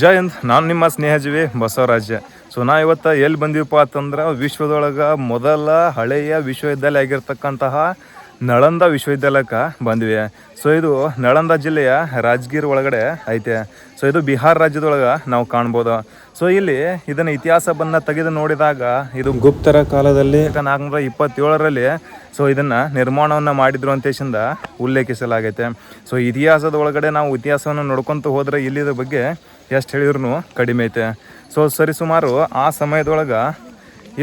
ಜೈ ಹಿಂದ್, ನಾನು ನಿಮ್ಮ ಸ್ನೇಹಜೀವಿ ಬಸವರಾಜ. ಸೊ ನಾ ಇವತ್ತು ಎಲ್ಲಿ ಬಂದೀವಪ್ಪ ಅಂತಂದ್ರೆ ವಿಶ್ವದೊಳಗೆ ಮೊದಲ ಹಳೆಯ ವಿಶ್ವವಿದ್ಯಾಲಯ ಆಗಿರ್ತಕ್ಕಂತಹ ನಳಂದ ವಿಶ್ವವಿದ್ಯಾಲಯಕ್ಕೆ ಬಂದ್ವಿ. ಸೊ ಇದು ನಳಂದ ಜಿಲ್ಲೆಯ ರಾಜಗೀರ್ ಒಳಗಡೆ ಐತೆ. ಸೊ ಇದು ಬಿಹಾರ್ ರಾಜ್ಯದೊಳಗೆ ನಾವು ಕಾಣ್ಬೋದು. ಸೊ ಇಲ್ಲಿ ಇದನ್ನ ಇತಿಹಾಸವನ್ನು ತೆಗೆದು ನೋಡಿದಾಗ ಇದು ಗುಪ್ತರ ಕಾಲದಲ್ಲಿ ನಾಲ್ಕುನೂರ ಇಪ್ಪತ್ತೇಳರಲ್ಲಿ ಸೊ ಇದನ್ನು ನಿರ್ಮಾಣವನ್ನು ಮಾಡಿದ್ರು ಅಂತೇಶಿಂದ ಉಲ್ಲೇಖಿಸಲಾಗೈತೆ. ಸೊ ಇತಿಹಾಸದ ಒಳಗಡೆ ನಾವು ಇತಿಹಾಸವನ್ನು ನೋಡ್ಕೊತ ಹೋದರೆ ಇಲ್ಲಿದ ಬಗ್ಗೆ ಎಷ್ಟು ಹೇಳಿದ್ರು ಕಡಿಮೆ ಐತೆ. ಸೊ ಸರಿಸುಮಾರು ಆ ಸಮಯದೊಳಗೆ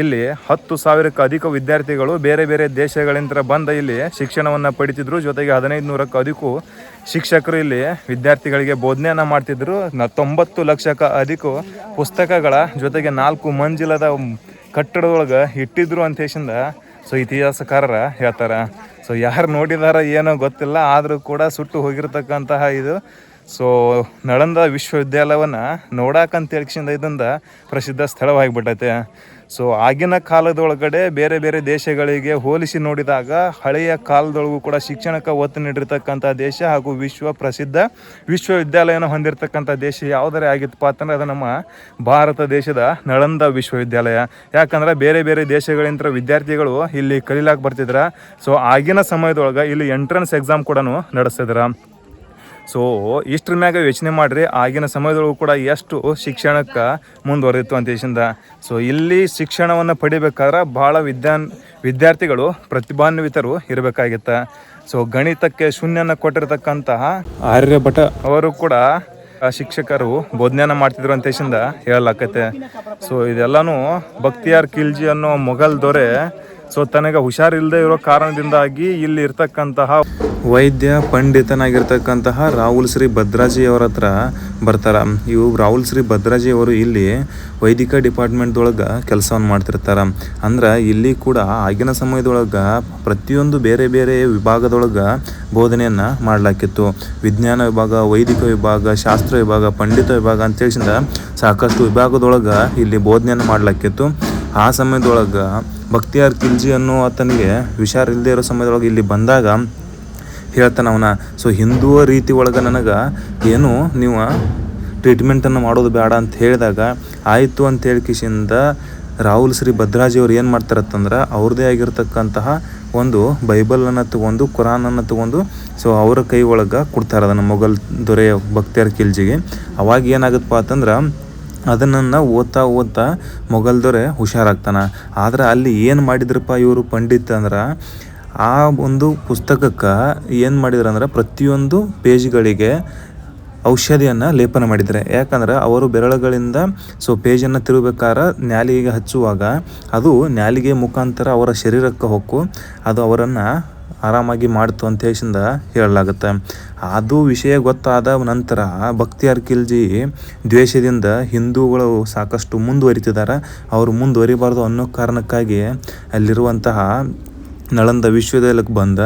ಇಲ್ಲಿ ಹತ್ತು ಸಾವಿರಕ್ಕೂ ಅಧಿಕ ವಿದ್ಯಾರ್ಥಿಗಳು ಬೇರೆ ಬೇರೆ ದೇಶಗಳಿಂದ ಬಂದ ಇಲ್ಲಿ ಶಿಕ್ಷಣವನ್ನು ಪಡಿತಿದ್ರು. ಜೊತೆಗೆ ಹದಿನೈದು ನೂರಕ್ಕೂ ಅಧಿಕ ಶಿಕ್ಷಕರು ಇಲ್ಲಿ ವಿದ್ಯಾರ್ಥಿಗಳಿಗೆ ಬೋಧನೆಯನ್ನು ಮಾಡ್ತಿದ್ರು. ನ, ತೊಂಬತ್ತು ಲಕ್ಷಕ್ಕ ಅಧಿಕ ಪುಸ್ತಕಗಳ ಜೊತೆಗೆ ನಾಲ್ಕು ಮಂಜಿಲದ ಕಟ್ಟಡದೊಳಗೆ ಇಟ್ಟಿದ್ರು ಅಂತ ಸೊ ಇತಿಹಾಸಕಾರರ ಹೇಳ್ತಾರೆ. ಸೊ ಯಾರು ನೋಡಿದಾರ ಏನೋ ಗೊತ್ತಿಲ್ಲ, ಆದರೂ ಕೂಡ ಸುಟ್ಟು ಹೋಗಿರ್ತಕ್ಕಂತಹ ಇದು ಸೊ ನಳಂದ ವಿಶ್ವವಿದ್ಯಾಲಯವನ್ನು ನೋಡಾಕಂತ ಇದೊಂದು ಪ್ರಸಿದ್ಧ ಸ್ಥಳವಾಗಿಬಿಟ್ಟೈತೆ. ಸೊ ಆಗಿನ ಕಾಲದೊಳಗಡೆ ಬೇರೆ ಬೇರೆ ದೇಶಗಳಿಗೆ ಹೋಲಿಸಿ ನೋಡಿದಾಗ ಹಳೆಯ ಕಾಲದೊಳಗೂ ಕೂಡ ಶಿಕ್ಷಣಕ್ಕೆ ಒತ್ತು ನೀಡಿರ್ತಕ್ಕಂಥ ದೇಶ ಹಾಗೂ ವಿಶ್ವ ಪ್ರಸಿದ್ಧ ವಿಶ್ವವಿದ್ಯಾಲಯನ ಹೊಂದಿರತಕ್ಕಂಥ ದೇಶ ಯಾವುದರೇ ಆಗಿತ್ತಪ್ಪ ಅಂತಂದ್ರೆ ಅದು ನಮ್ಮ ಭಾರತ ದೇಶದ ನಳಂದ ವಿಶ್ವವಿದ್ಯಾಲಯ. ಯಾಕಂದ್ರೆ ಬೇರೆ ಬೇರೆ ದೇಶಗಳಿಂದ ವಿದ್ಯಾರ್ಥಿಗಳು ಇಲ್ಲಿ ಕಲೀಲಾಕ ಬರ್ತಿದ್ರ. ಸೊ ಆಗಿನ ಸಮಯದೊಳಗೆ ಇಲ್ಲಿ ಎಂಟ್ರೆನ್ಸ್ ಎಕ್ಸಾಮ್ ಕೂಡ ನಡೆಸ್ತಿದ್ರ. ಸೊ, ಇಷ್ಟ್ರ ಮ್ಯಾಗ ಯೋಚನೆ ಮಾಡ್ರಿ, ಆಗಿನ ಸಮಯದೊಳಗೂ ಕೂಡ ಎಷ್ಟು ಶಿಕ್ಷಣಕ್ಕೆ ಮುಂದುವರಿತು ಅಂತ ಹೇಸಿಂದ ಸೊ, ಇಲ್ಲಿ ಶಿಕ್ಷಣವನ್ನು ಪಡಿಬೇಕಾದ್ರೆ ಭಾಳ ವಿದ್ಯಾನ್, ವಿದ್ಯಾರ್ಥಿಗಳು ಪ್ರತಿಭಾನ್ವಿತರು ಇರಬೇಕಾಗಿತ್ತ. ಸೊ, ಗಣಿತಕ್ಕೆ ಶೂನ್ಯನ ಕೊಟ್ಟಿರ್ತಕ್ಕಂತಹ ಆರ್ಯಭಟ ಅವರು ಕೂಡ ಶಿಕ್ಷಕರು ಬೋಧನೆಯನ್ನ ಮಾಡ್ತಿದ್ರು ಅಂತ ಹೇಸಿಂದ ಹೇಳಲಾಕತ್ತೆ. ಸೊ, ಇದೆಲ್ಲನೂ ಬಕ್ತಿಯಾರ್ ಖಿಲ್ಜಿ ಅನ್ನೋ ಮೊಘಲ್ ದೊರೆ ಸೊ ತನಗೆ ಹುಷಾರಿಲ್ಲದೆ ಇರೋ ಕಾರಣದಿಂದಾಗಿ ಇಲ್ಲಿ ಇರ್ತಕ್ಕಂತಹ ವೈದ್ಯ ಪಂಡಿತನಾಗಿರ್ತಕ್ಕಂತಹ ರಾಹುಲ್ ಶ್ರೀ ಭದ್ರಾಜಿ ಅವರ ಹತ್ರ ಬರ್ತಾರ. ಇವು ರಾಹುಲ್ ಶ್ರೀ ಭದ್ರಾಜಿ ಅವರು ಇಲ್ಲಿ ವೈದಿಕ ಡಿಪಾರ್ಟ್ಮೆಂಟ್ದೊಳಗೆ ಕೆಲಸವನ್ನು ಮಾಡ್ತಿರ್ತಾರೆ. ಅಂದ್ರೆ ಇಲ್ಲಿ ಕೂಡ ಆಗಿನ ಸಮಯದೊಳಗೆ ಪ್ರತಿಯೊಂದು ಬೇರೆ ಬೇರೆ ವಿಭಾಗದೊಳಗೆ ಬೋಧನೆಯನ್ನು ಮಾಡಲಾಕಿತ್ತು. ವಿಜ್ಞಾನ ವಿಭಾಗ, ವೈದಿಕ ವಿಭಾಗ, ಶಾಸ್ತ್ರ ವಿಭಾಗ, ಪಂಡಿತ ವಿಭಾಗ ಅಂತ ಹೇಳಿಸಿಂದ ಸಾಕಷ್ಟು ವಿಭಾಗದೊಳಗೆ ಇಲ್ಲಿ ಬೋಧನೆಯನ್ನು ಮಾಡಲಾಕಿತ್ತು. ಆ ಸಮಯದೊಳಗೆ ಭಕ್ತಿಯಾರ್ ಖಿಲ್ಜಿ ಅನ್ನೋ ಆತನಿಗೆ ಹುಷಾರಿಲ್ಲದೆ ಇರೋ ಸಮಯದೊಳಗೆ ಇಲ್ಲಿ ಬಂದಾಗ ಹೇಳ್ತಾನೆ ಅವನ, ಸೊ ಹಿಂದೂ ರೀತಿ ಒಳಗೆ ನನಗೆ ಏನು ನೀವು ಟ್ರೀಟ್ಮೆಂಟನ್ನು ಮಾಡೋದು ಬೇಡ ಅಂತ ಹೇಳಿದಾಗ ಆಯಿತು ಅಂತ ಹೇಳಿ ಕಿಶಿಂದ ರಾಹುಲ್ ಶ್ರೀ ಭದ್ರಾಜಿ ಅವ್ರು ಏನು ಮಾಡ್ತಾರತ್ತಂದ್ರೆ ಅವ್ರದ್ದೇ ಆಗಿರ್ತಕ್ಕಂತಹ ಒಂದು ಬೈಬಲನ್ನು ತಗೊಂಡು ಕುರಾನನ್ನು ತಗೊಂಡು, ಸೊ ಅವರ ಕೈ ಒಳಗೆ ಕೊಡ್ತಾರೆ ಅದನ್ನು ಮೊಘಲ್ ದೊರೆಯ ಭಕ್ತಿಯರ್ ಖಿಲ್ಜಿಗೆ ಅವಾಗ ಏನಾಗುತ್ತಪ್ಪ ಅಂತಂದ್ರೆ ಅದನ್ನು ಓದ್ತಾ ಓದ್ತಾ ಮೊಘಲ್ ದೊರೆ ಹುಷಾರಾಗ್ತಾನೆ. ಆದ್ರೆ ಅಲ್ಲಿ ಏನು ಮಾಡಿದ್ರಪ್ಪ ಇವರು ಪಂಡಿತ್ ಅಂದ್ರೆ, ಆ ಒಂದು ಪುಸ್ತಕಕ್ಕೆ ಏನು ಮಾಡಿದ್ರು ಅಂದ್ರೆ ಪ್ರತಿಯೊಂದು ಪೇಜ್ಗಳಿಗೆ ಔಷಧಿಯನ್ನು ಲೇಪನ ಮಾಡಿದ್ದಾರೆ ಯಾಕಂದ್ರೆ ಅವರು ಬೆರಳುಗಳಿಂದ ಸೊ ಪೇಜನ್ನು ತಿರುಗಬೇಕಾದ್ರೆ ನ್ಯಾಲಿಗೆ ಹಚ್ಚುವಾಗ ಅದು ನ್ಯಾಲಿಗೆ ಮುಖಾಂತರ ಅವರ ಶರೀರಕ್ಕೆ ಹೊಕ್ಕು, ಅದು ಅವರನ್ನು ಆರಾಮಾಗಿ ಮಾಡ್ತು ಅಂತ ಹೇಳಿಸಿಂದ ಹೇಳಲಾಗುತ್ತೆ. ಅದು ವಿಷಯ ಗೊತ್ತಾದ ನಂತರ ಭಕ್ತಿಯಾರ್ ಖಿಲ್ಜಿ ದ್ವೇಷದಿಂದ ಹಿಂದೂಗಳು ಸಾಕಷ್ಟು ಮುಂದುವರಿತಿದ್ದಾರೆ. ಅವರು ಮುಂದುವರಿಬಾರ್ದು ಅನ್ನೋ ಕಾರಣಕ್ಕಾಗಿ ಅಲ್ಲಿರುವಂತಹ ನಳಂದ ವಿಶ್ವವಿದ್ಯಾಲಯಕ್ಕೆ ಬಂದ.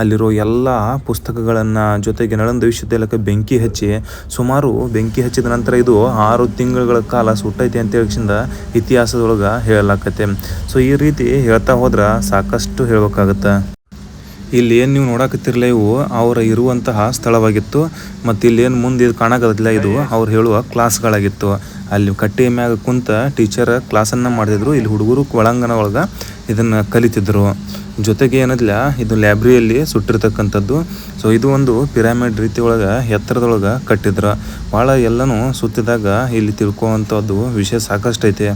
ಅಲ್ಲಿರೋ ಎಲ್ಲ ಪುಸ್ತಕಗಳನ್ನು ಜೊತೆಗೆ ನಳಂದ ವಿಶ್ವವಿದ್ಯಾಲಯಕ್ಕೆ ಬೆಂಕಿ ಹಚ್ಚಿ ಸುಮಾರು ಬೆಂಕಿ ಹಚ್ಚಿದ ನಂತರ ಇದು ಆರು ತಿಂಗಳ ಕಾಲ ಸುಟ್ಟೈತಿ ಅಂತ ಹೇಳಿಸಿಂದ ಇತಿಹಾಸದೊಳಗೆ ಹೇಳಲಾಕತ್ತೆ. ಸೊ ಈ ರೀತಿ ಹೇಳ್ತಾ ಹೋದ್ರೆ ಸಾಕಷ್ಟು ಹೇಳ್ಬೇಕಾಗತ್ತೆ. ಇಲ್ಲಿ ಏನು ನೀವು ನೋಡಕತ್ತಿರಲ್ಲ ಇವು, ಅವ್ರು ಇರುವಂತಹ ಸ್ಥಳವಾಗಿತ್ತು, ಮತ್ತು ಇಲ್ಲಿ ಏನು ಮುಂದೆ ಇದು ಕಾಣಕತ್ತಿಲ್ಲ ಇದು, ಅವ್ರು ಹೇಳುವ ಕ್ಲಾಸ್ಗಳಾಗಿತ್ತು. ಅಲ್ಲಿ ಕಟ್ಟೆ ಮ್ಯಾಗ ಕುಂತ ಟೀಚರ್ ಕ್ಲಾಸನ್ನು ಮಾಡ್ತಿದ್ರು, ಇಲ್ಲಿ ಹುಡುಗರು ಒಳಾಂಗಣ ಒಳಗೆ ಇದನ್ನು ಕಲಿತಿದ್ರು. ಜೊತೆಗೆ ಏನದಿಲ್ಲ ಇದು ಲೈಬ್ರರಿಯಲ್ಲಿ ಸುಟ್ಟಿರ್ತಕ್ಕಂಥದ್ದು, ಸೊ ಇದು ಒಂದು ಪಿರಾಮಿಡ್ ರೀತಿ ಒಳಗೆ ಎತ್ತರದೊಳಗೆ ಕಟ್ಟಿದ್ರು. ಭಾಳ ಎಲ್ಲನೂ ಸುತ್ತಿದಾಗ ಇಲ್ಲಿ ತಿಳ್ಕೊವಂಥದ್ದು ವಿಷಯ ಸಾಕಷ್ಟು ಐತೆ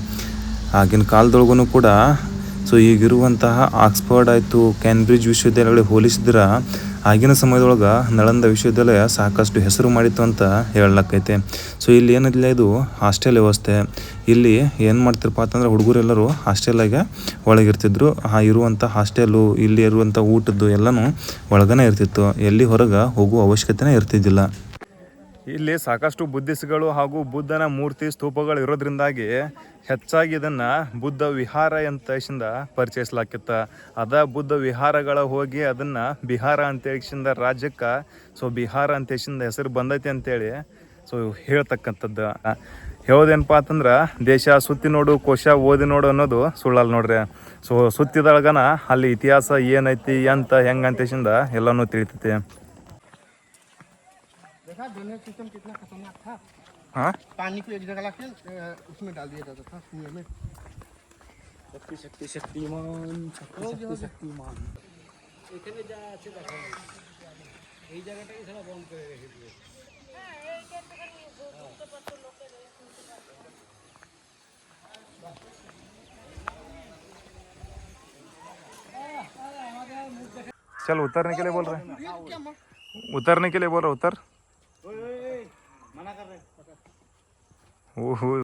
ಆಗಿನ ಕಾಲದೊಳಗೂ ಕೂಡ ಸೊ ಈಗಿರುವಂತಹ ಆಕ್ಸ್ಫರ್ಡ್ ಆಯಿತು ಕ್ಯಾನ್ಬ್ರಿಡ್ಜ್ ವಿಶ್ವವಿದ್ಯಾಲಯಗಳಿಗೆ ಹೋಲಿಸಿದ್ರೆ, ಆಗಿನ ಸಮಯದೊಳಗೆ ನಳಂದ ವಿಶ್ವವಿದ್ಯಾಲಯ ಸಾಕಷ್ಟು ಹೆಸರು ಮಾಡಿತ್ತು ಅಂತ ಹೇಳಲಕ್ಕೈತೆ ಸೊ ಇಲ್ಲಿ ಏನಿಲ್ಲ ಇದು ಹಾಸ್ಟೆಲ್ ವ್ಯವಸ್ಥೆ. ಇಲ್ಲಿ ಏನು ಮಾಡ್ತಿರಪ್ಪ ಅಂತಂದ್ರೆ ಹುಡುಗರೆಲ್ಲರೂ ಹಾಸ್ಟೆಲಾಗೆ ಒಳಗಿರ್ತಿದ್ರು. ಆ ಇರುವಂಥ ಹಾಸ್ಟೆಲು ಇಲ್ಲಿ ಇರುವಂಥ ಊಟದ್ದು ಎಲ್ಲನೂ ಒಳಗನೆ ಇರ್ತಿತ್ತು. ಎಲ್ಲಿ ಹೊರಗೆ ಹೋಗುವ ಅವಶ್ಯಕತೆನೇ ಇರ್ತಿದ್ದಿಲ್ಲ. ಇಲ್ಲಿ ಸಾಕಷ್ಟು ಬುದ್ಧಿಸ್ಟ್ಗಳು ಹಾಗೂ ಬುದ್ಧನ ಮೂರ್ತಿ ಸ್ತೂಪಗಳು ಇರೋದ್ರಿಂದಾಗಿ ಹೆಚ್ಚಾಗಿ ಇದನ್ನು ಬುದ್ಧ ವಿಹಾರ ಅಂತ ಪರಿಚಯಿಸ್ಲಾಕಿತ್ತ ಅದ ಬುದ್ಧ ವಿಹಾರಗಳ ಹೋಗಿ ಅದನ್ನು ಬಿಹಾರ ಅಂತ ಹೇಳಿಸಿಂದ ರಾಜ್ಯಕ್ಕೆ, ಸೊ ಬಿಹಾರ ಅಂತ ಹೇಳಿಸಿಂದ ಹೆಸರು ಬಂದೈತಿ ಅಂತೇಳಿ, ಸೊ ಹೇಳ್ತಕ್ಕಂಥದ್ದು. ಹೇಳೋದೇನಪ್ಪ ಅಂತಂದ್ರೆ, ದೇಶ ಸುತ್ತಿ ನೋಡು, ಕೋಶ ಓದಿ ನೋಡು ಅನ್ನೋದು ಸುಳ್ಳಲ್ಲ ನೋಡ್ರಿ. ಸೊ ಸುತ್ತಿದೊಳಗನ ಅಲ್ಲಿ ಇತಿಹಾಸ ಏನೈತಿ, ಎಂತ, ಹೆಂಗೆ ಅಂತ ಹೇಳಿಸಿಂದ ಎಲ್ಲನೂ ತಿಳಿತೈತಿ. देखा ड्रेनेज सिस्टम कितना खतरनाक था हाँ पानी को एक जगह ला के अ, उसमें डाल दिया जाता था कुएं में শক্তি শক্তি শক্তিমান শক্তি हो गया, हो শক্তি गया। শক্তিমান এখানে যা আছে দেখা এই জায়গাটাই সারা বন্ধ করে রেখে দিয়ে चल उतरने के लिए बोल रहे हैं ये क्या मार उतरने के लिए बोल रहा उतर who, who